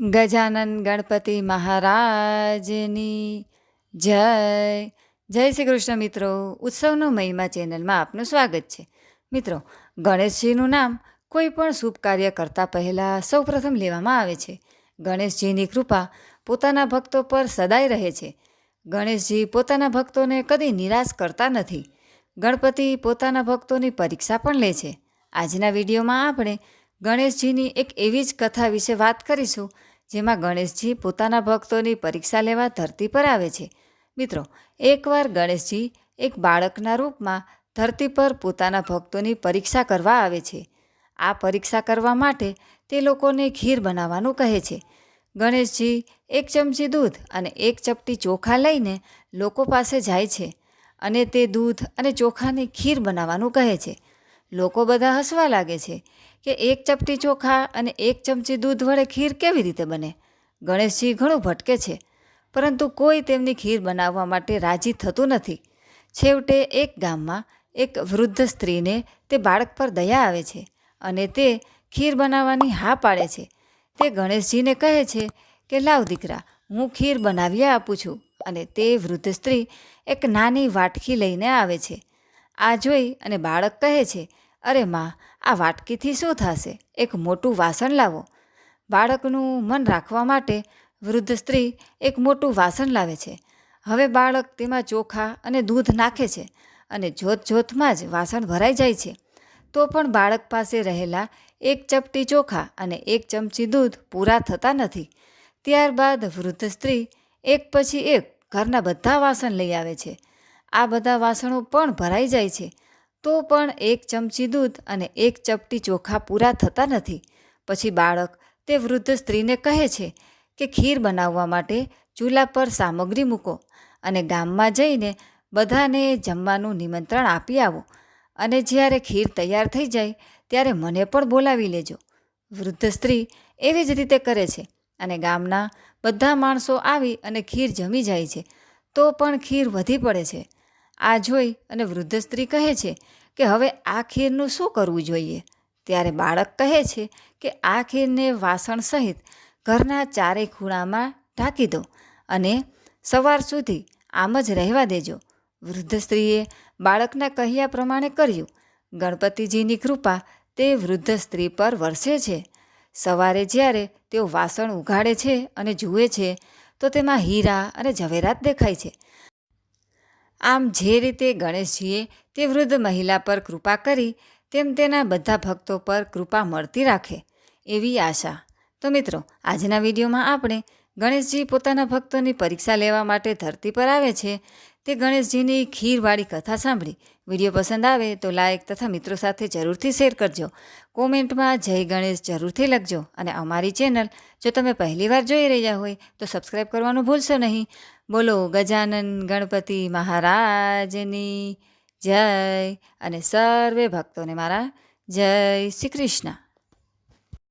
ગજાનન ગણપતિ મહારાજની જય. જય શ્રી કૃષ્ણ મિત્રો. ઉત્સવનો મહિમા ચેનલમાં આપનું સ્વાગત છે. મિત્રો, ગણેશજીનું નામ કોઈ પણ શુભ કાર્ય કરતાં પહેલાં સૌપ્રથમ લેવામાં આવે છે. ગણેશજીની કૃપા પોતાના ભક્તો પર સદાય રહે છે. ગણેશજી પોતાના ભક્તોને કદી નિરાશ કરતા નથી. ગણપતિ પોતાના ભક્તોની પરીક્ષા પણ લે છે. આજના વિડીયોમાં આપણે ગણેશજીની એક એવી જ કથા વિશે વાત કરીશું જેમાં ગણેશજી પોતાના ભક્તોની પરીક્ષા લેવા ધરતી પર આવે છે. મિત્રો, એકવાર ગણેશજી એક બાળકના રૂપમાં ધરતી પર પોતાના ભક્તોની પરીક્ષા કરવા આવે છે. આ પરીક્ષા કરવા માટે તે લોકોને ખીર બનાવવાનું કહે છે. ગણેશજી એક ચમચી દૂધ અને એક ચપટી ચોખા લઈને લોકો પાસે જાય છે અને તે દૂધ અને ચોખાની ખીર બનાવવાનું કહે છે. લોકો બધા હસવા લાગે છે કે એક ચપટી ચોખા અને એક ચમચી દૂધ વડે ખીર કેવી રીતે બને? ગણેશજી ઘણું ભટકે છે, પરંતુ કોઈ તેમની ખીર બનાવવા માટે રાજી થતું નથી. છેવટે એક ગામમાં એક વૃદ્ધ સ્ત્રીને તે બાળક પર દયા આવે છે અને તે ખીર બનાવવાની હા પાડે છે. તે ગણેશજીને કહે છે કે, લાવ દીકરા, હું ખીર બનાવી આપું છું. અને તે વૃદ્ધ સ્ત્રી એક નાની વાટકી લઈને આવે છે. આ જોઈ અને બાળક કહે છે, અરે માં, આ વાટકીથી શું થશે? એક મોટું વાસણ લાવો. બાળકનું મન રાખવા માટે વૃદ્ધ સ્ત્રી એક મોટું વાસણ લાવે છે. હવે બાળક તેમાં ચોખા અને દૂધ નાખે છે અને જોત જોતમાં જ વાસણ ભરાઈ જાય છે. તો પણ બાળક પાસે રહેલા એક ચપટી ચોખા અને એક ચમચી દૂધ પૂરા થતા નથી. ત્યારબાદ વૃદ્ધ સ્ત્રી એક પછી એક ઘરના બધા વાસણ લઈ આવે છે. આ બધા વાસણો પણ ભરાઈ જાય છે. તો પણ એક ચમચી દૂધ અને એક ચપટી ચોખા પૂરા થતા નથી. પછી બાળક તે વૃદ્ધ સ્ત્રીને કહે છે કે ખીર બનાવવા માટે ચૂલા પર સામગ્રી મૂકો અને ગામમાં જઈને બધાને જમવાનું નિમંત્રણ આપી આવો. અને જ્યારે ખીર તૈયાર થઈ જાય ત્યારે મને પણ બોલાવી લેજો. વૃદ્ધ સ્ત્રી એવી જ રીતે કરે છે અને ગામના બધા માણસો આવી અને ખીર જમી જાય છે. તો પણ ખીર વધી પડે છે. આ જોઈ અને વૃદ્ધ સ્ત્રી કહે છે કે હવે આ ખીરનું શું કરવું જોઈએ? ત્યારે બાળક કહે છે કે આ ખીરને વાસણ સહિત ઘરના ચારે ખૂણામાં ઢાંકી દો અને સવાર સુધી આમ જ રહેવા દેજો. વૃદ્ધ સ્ત્રીએ બાળકના કહ્યા પ્રમાણે કર્યું. ગણપતિજીની કૃપા તે વૃદ્ધ સ્ત્રી પર વરસે છે. સવારે જ્યારે તેઓ વાસણ ઉઘાડે છે અને જુએ છે, તો તેમાં હીરા અને ઝવેરાત દેખાય છે. આમ જે રીતે ગણેશજીએ તે વૃદ્ધ મહિલા પર કૃપા કરી, તેમ તેના બધા ભક્તો પર કૃપા મળતી રાખે, એવી આશા. તો મિત્રો, આજના વિડીયોમાં આપણે ગણેશજી પોતાના ભક્તોની પરીક્ષા લેવા માટે ધરતી પર આવે છે, તે ગણેશજીની ખીરવાળી કથા સાંભળી. વીડિયો પસંદ આવે તો લાઇક તથા મિત્રો સાથે જરૂરથી શેર કરજો. કોમેન્ટમાં જય ગણેશ જરૂરથી લખજો અને અમારી ચેનલ જો તમે પહેલીવાર જોઈ રહ્યા હોય તો સબસ્ક્રાઈબ કરવાનું ભૂલશો નહીં. બોલો ગજાનન ગણપતિ મહારાજની જય અને સર્વે ભક્તોને મારા જય શ્રી કૃષ્ણ.